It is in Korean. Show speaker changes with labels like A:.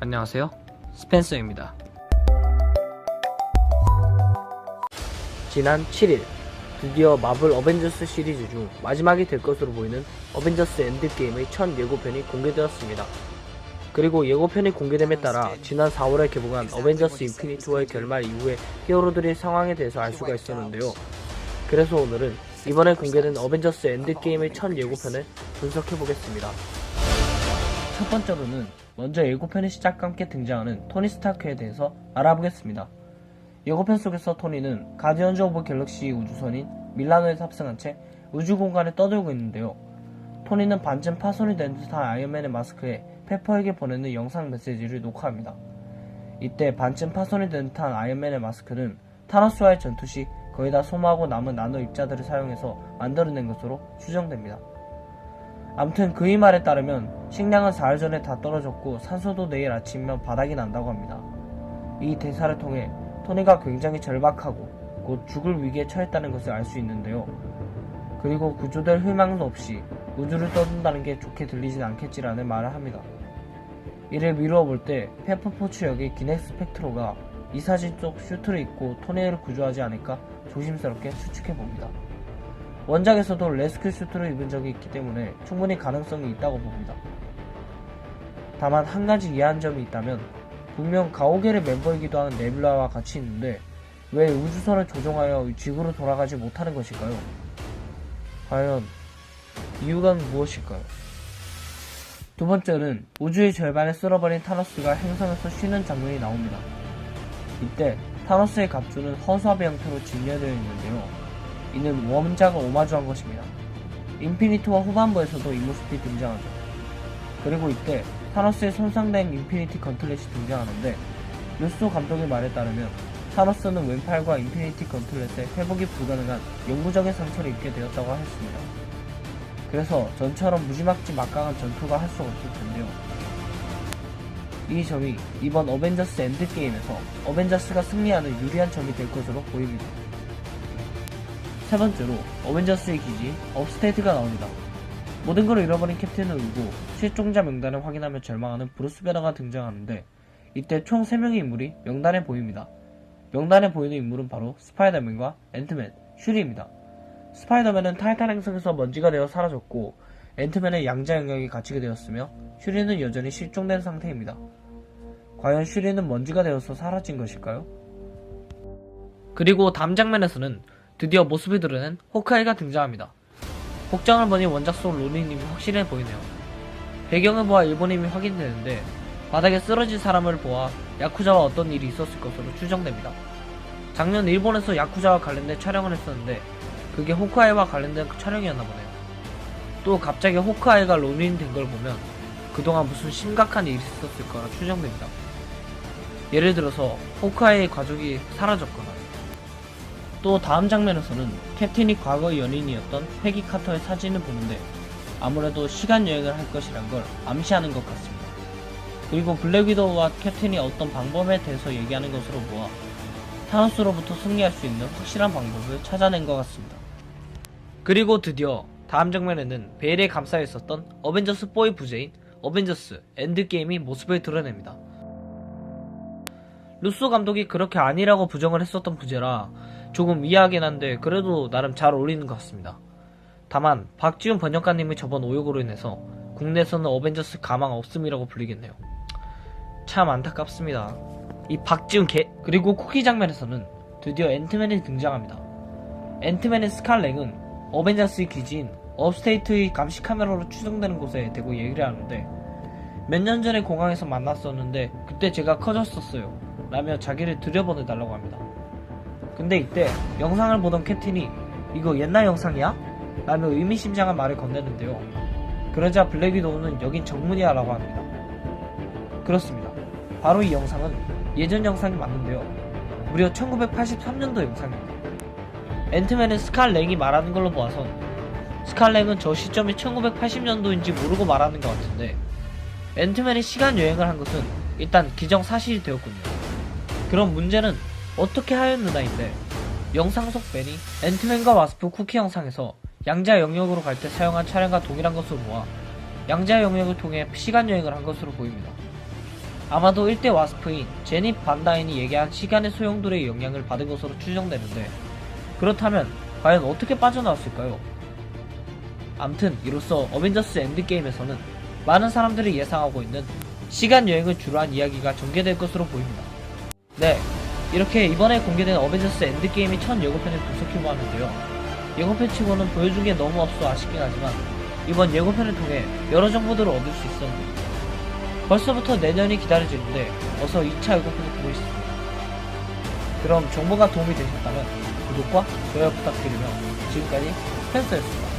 A: 안녕하세요. 스펜서입니다. 지난 7일 드디어 마블 어벤져스 시리즈 중 마지막이 될 것으로 보이는 어벤져스 엔드게임의 첫 예고편이 공개되었습니다. 그리고 예고편이 공개됨에 따라 지난 4월에 개봉한 어벤져스 인피니티 워의 결말 이후의 히어로들의 상황에 대해서 알 수가 있었는데요. 그래서 오늘은 이번에 공개된 어벤져스 엔드게임의 첫 예고편을 분석해보겠습니다. 첫 번째로는 먼저 예고편의 시작과 함께 등장하는 토니 스타크에 대해서 알아보겠습니다. 예고편 속에서 토니는 가디언즈 오브 갤럭시 우주선인 밀라노에 탑승한 채 우주 공간에 떠들고 있는데요. 토니는 반쯤 파손이 된 듯한 아이언맨의 마스크에 페퍼에게 보내는 영상 메시지를 녹화합니다. 이때 반쯤 파손이 된 듯한 아이언맨의 마스크는 타노스와의 전투 시 거의 다 소모하고 남은 나노 입자들을 사용해서 만들어낸 것으로 추정됩니다. 암튼 그의 말에 따르면 식량은 4일 전에 다 떨어졌고 산소도 내일 아침이면 바닥이 난다고 합니다. 이 대사를 통해 토니가 굉장히 절박하고 곧 죽을 위기에 처했다는 것을 알 수 있는데요. 그리고 구조될 희망도 없이 우주를 떠든다는 게 좋게 들리진 않겠지라는 말을 합니다. 이를 미루어 볼 때 페퍼포츠 역의 기넥 스펙트로가 이 사진 속 슈트를 입고 토니를 구조하지 않을까 조심스럽게 추측해 봅니다. 원작에서도 레스큐 슈트를 입은 적이 있기 때문에 충분히 가능성이 있다고 봅니다. 다만 한 가지 이해한 점이 있다면 분명 가오겔의 멤버이기도 하는 네뷸라와 같이 있는데 왜 우주선을 조종하여 지구로 돌아가지 못하는 것일까요? 과연 이유가 무엇일까요? 두 번째는 우주의 절반을 쓸어버린 타노스가 행성에서 쉬는 장면이 나옵니다. 이때 타노스의 갑주는 허수아비 형태로 진열되어 있는데요. 이는 원작을 오마주한 것입니다. 인피니트와 후반부에서도 이 모습이 등장하죠. 그리고 이때 타노스의 손상된 인피니티 건틀렛이 등장하는데 루소 감독의 말에 따르면 타노스는 왼팔과 인피니티 건틀렛에 회복이 불가능한 영구적인 상처를 입게 되었다고 했습니다. 그래서 전처럼 무지막지 막강한 전투가 할 수 없을 텐데요. 이 점이 이번 어벤져스 엔드게임에서 어벤져스가 승리하는 유리한 점이 될 것으로 보입니다. 세 번째로 어벤져스의 기지 업스테이트가 나옵니다. 모든 걸 잃어버린 캡틴을 울고 실종자 명단을 확인하며 절망하는 브루스 베너가 등장하는데 이때 총 3명의 인물이 명단에 보입니다. 명단에 보이는 인물은 바로 스파이더맨과 앤트맨, 슈리입니다. 스파이더맨은 타이탄 행성에서 먼지가 되어 사라졌고 앤트맨은 양자 영역에 갇히게 되었으며 슈리는 여전히 실종된 상태입니다. 과연 슈리는 먼지가 되어서 사라진 것일까요? 그리고 다음 장면에서는 드디어 모습을 드러낸 호크아이가 등장합니다. 복장을 보니 원작 속 로니님이 확실해 보이네요. 배경을 보아 일본임이 확인되는데 바닥에 쓰러진 사람을 보아 야쿠자와 어떤 일이 있었을 것으로 추정됩니다. 작년 일본에서 야쿠자와 관련된 촬영을 했었는데 그게 호크아이와 관련된 촬영이었나 보네요. 또 갑자기 호크아이가 로닌 된 걸 보면 그동안 무슨 심각한 일이 있었을 거라 추정됩니다. 예를 들어서 호크아이의 가족이 사라졌거나 또 다음 장면에서는 캡틴이 과거의 연인이었던 패기 카터의 사진을 보는데 아무래도 시간 여행을 할 것이란 걸 암시하는 것 같습니다. 그리고 블랙 위도우와 캡틴이 어떤 방법에 대해서 얘기하는 것으로 보아 타노스로부터 승리할 수 있는 확실한 방법을 찾아낸 것 같습니다. 그리고 드디어 다음 장면에는 베일에 감싸여 있었던 어벤져스 4의 부재인 어벤져스 엔드게임이 모습을 드러냅니다. 루소 감독이 그렇게 아니라고 부정을 했었던 부제라 조금 이해하긴 한데 그래도 나름 잘 어울리는 것 같습니다. 다만 박지훈 번역가님의 저번 오역으로 인해서 국내에서는 어벤져스 가망 없음이라고 불리겠네요. 참 안타깝습니다. 이 박지훈 개 그리고 쿠키 장면에서는 드디어 앤트맨이 등장합니다. 앤트맨의 스칼렉은 어벤져스의 기지인 업스테이트의 감시 카메라로 추정되는 곳에 대고 얘기를 하는데 몇 년 전에 공항에서 만났었는데 그때 제가 커졌었어요. 라며 자기를 들여보내달라고 합니다. 근데 이때 영상을 보던 캡틴이 이거 옛날 영상이야? 라며 의미심장한 말을 건네는데요. 그러자 블랙 위도우는 여긴 정문이야 라고 합니다. 그렇습니다. 바로 이 영상은 예전 영상이 맞는데요. 무려 1983년도 영상입니다. 앤트맨은 스칼렉이 말하는 걸로 보아선 스칼렉은 저 시점이 1980년도인지 모르고 말하는 것 같은데 앤트맨이 시간 여행을 한 것은 일단 기정사실이 되었군요. 그럼 문제는 어떻게 하였느냐인데 영상 속 벤이 앤트맨과 와스프 쿠키 영상에서 양자 영역으로 갈 때 사용한 차량과 동일한 것으로 모아 양자 영역을 통해 시간 여행을 한 것으로 보입니다. 아마도 1대 와스프인 제닛 반다인이 얘기한 시간의 소용돌이의 영향을 받은 것으로 추정되는데 그렇다면 과연 어떻게 빠져나왔을까요? 암튼 이로써 어벤져스 엔드게임에서는 많은 사람들이 예상하고 있는 시간 여행을 주로 한 이야기가 전개될 것으로 보입니다. 네, 이렇게 이번에 공개된 어벤져스 엔드게임의 첫 예고편을 분석해보았는데요. 예고편 치고는 보여준 게 너무 없어 아쉽긴 하지만 이번 예고편을 통해 여러 정보들을 얻을 수 있었는데 벌써부터 내년이 기다려지는데 어서 2차 예고편을 보고 있습니다. 그럼 정보가 도움이 되셨다면 구독과 좋아요 부탁드리며 지금까지 펜스였습니다.